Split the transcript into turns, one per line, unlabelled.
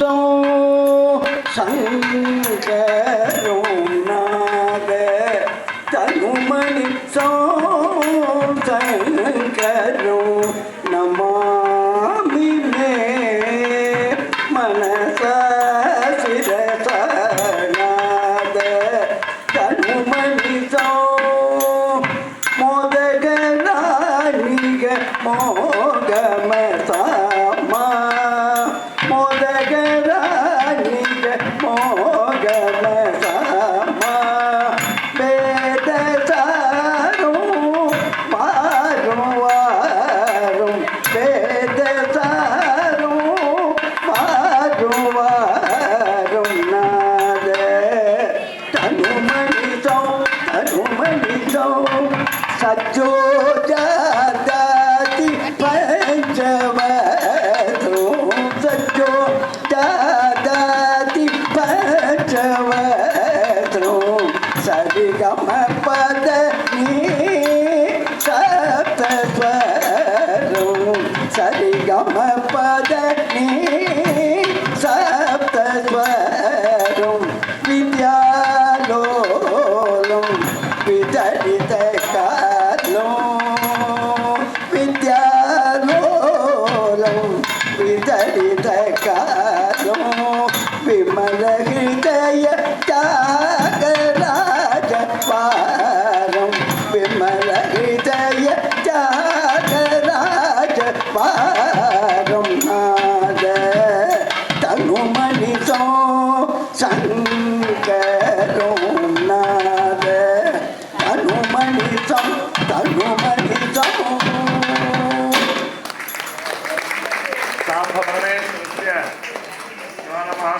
ఇష్టం శంకరుణాద తనుమణి శంకరు నమామి మే మనస శిరసనాద తనుమణి మోదగ మోగమ సా தனுமணிதோ சஜ்ஜோ ஜாதி பஞ்சவதோ சஜ்ஜோ ஜாதி பஞ்சவதோ சரிகம பத நீ சப்தஸ்வரோ சரிகம பத நீ ಚರಿತ ಕಾಲೋ ವಿದ್ಯಾಲೋಲಂ ವಿತರಿತ ಕಾಲೋ ವಿಮಲ ಹೃದಯ ತ್ಯಾಗರಾಜ ಪಾರಂ ವಿಮಲ తనుమణితో తనుమణితో
సాంబ పరమేశ్వరస్య శివనమః